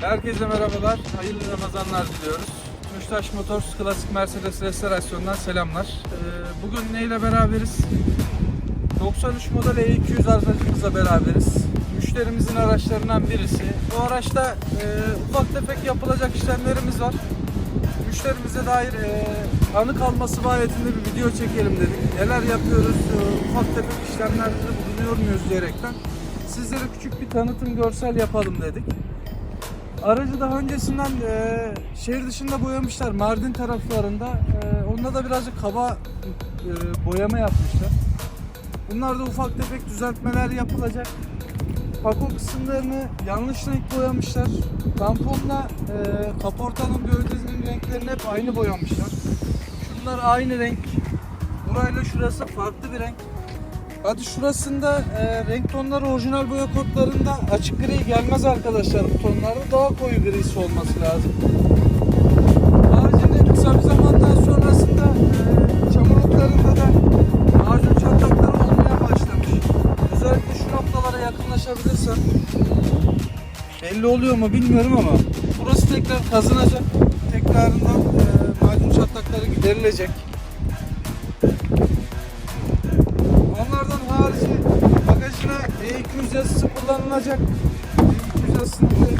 Herkese merhabalar, hayırlı Ramazanlar diliyoruz. Müştaş Motors Klasik Mercedes Restorasyon'dan selamlar. Ee, Bugün neyle beraberiz? 93 model E200 aracımızla beraberiz. Müşterimizin araçlarından birisi. Bu araçta e, ufak tefek yapılacak işlemlerimiz var. Müşterimize dair e, anı kalması mahiyetinde bir video çekelim dedik. Neler yapıyoruz, e, ufak tefek işlemlerde bulunuyor muyuz diyerekten. Sizlere küçük bir tanıtım görsel yapalım dedik. Aracı daha öncesinden e, şehir dışında boyamışlar Mardin taraflarında. E, onda da birazcık kaba e, boyama yapmışlar. Bunlarda ufak tefek düzeltmeler yapılacak. Pako kısımlarını yanlış renk boyamışlar. Tamponla e, kaportanın gövdesinin renklerini hep aynı boyamışlar. Şunlar aynı renk. Burayla şurası farklı bir renk. Hadi şurasında e, renk tonları orijinal boya kodlarında açık gri gelmez arkadaşlar. Bu tonlarda daha koyu grisi olması lazım. Haricinde kısa bir zamandan sonrasında e, çamurluklarında da macun çatlakları olmaya başlamış. Özellikle şu noktalara yakınlaşabilirsen belli oluyor mu bilmiyorum ama burası tekrar kazınacak. Tekrarından e, macun çatlakları giderilecek. Harici bagajına E200 yazısı kullanılacak. E200 yazısını buraya.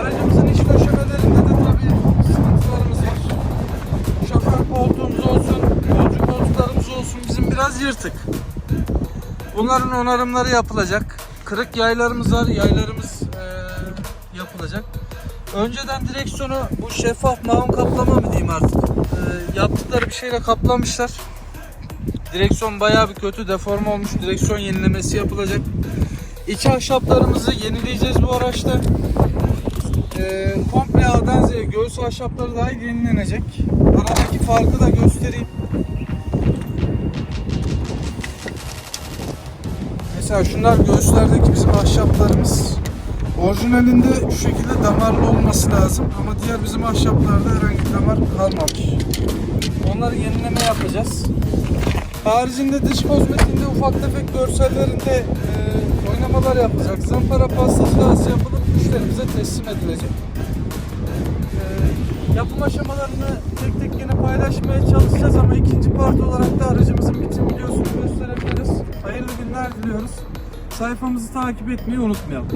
Aracımızın iç döşemelerinde de tabii sıkıntılarımız var. Şoför koltuğumuz olsun, yolcu koltuklarımız olsun bizim biraz yırtık. Bunların onarımları yapılacak. Kırık yaylarımız var, yaylarımız eee, yapılacak. Önceden direksiyonu bu şeffaf maun kaplama mı diyeyim artık. Eee, yaptıkları bir şeyle kaplamışlar. Direksiyon bayağı bir kötü deforme olmuş. Direksiyon yenilemesi yapılacak. İç ahşaplarımızı yenileyeceğiz bu araçta. Ee, komple A'dan Z'ye göğüs ahşapları dahil yenilenecek. Aradaki farkı da göstereyim. Mesela şunlar göğüslerdeki bizim ahşaplarımız. Orijinalinde şu şekilde damarlı olması lazım ama diğer bizim ahşaplarda herhangi bir damar kalmamış. Onları yenileme yapacağız. Haricinde dış kozmetiğinde ufak tefek görsellerinde e, oynamalar yapılacak. Zampara pastacılası yapılıp müşterimize teslim edilecek. E, yapım aşamalarını tek tek yine paylaşmaya çalışacağız ama ikinci part olarak da aracımızın bitim videosunu gösterebiliriz. Hayırlı günler diliyoruz. Sayfamızı takip etmeyi unutmayalım.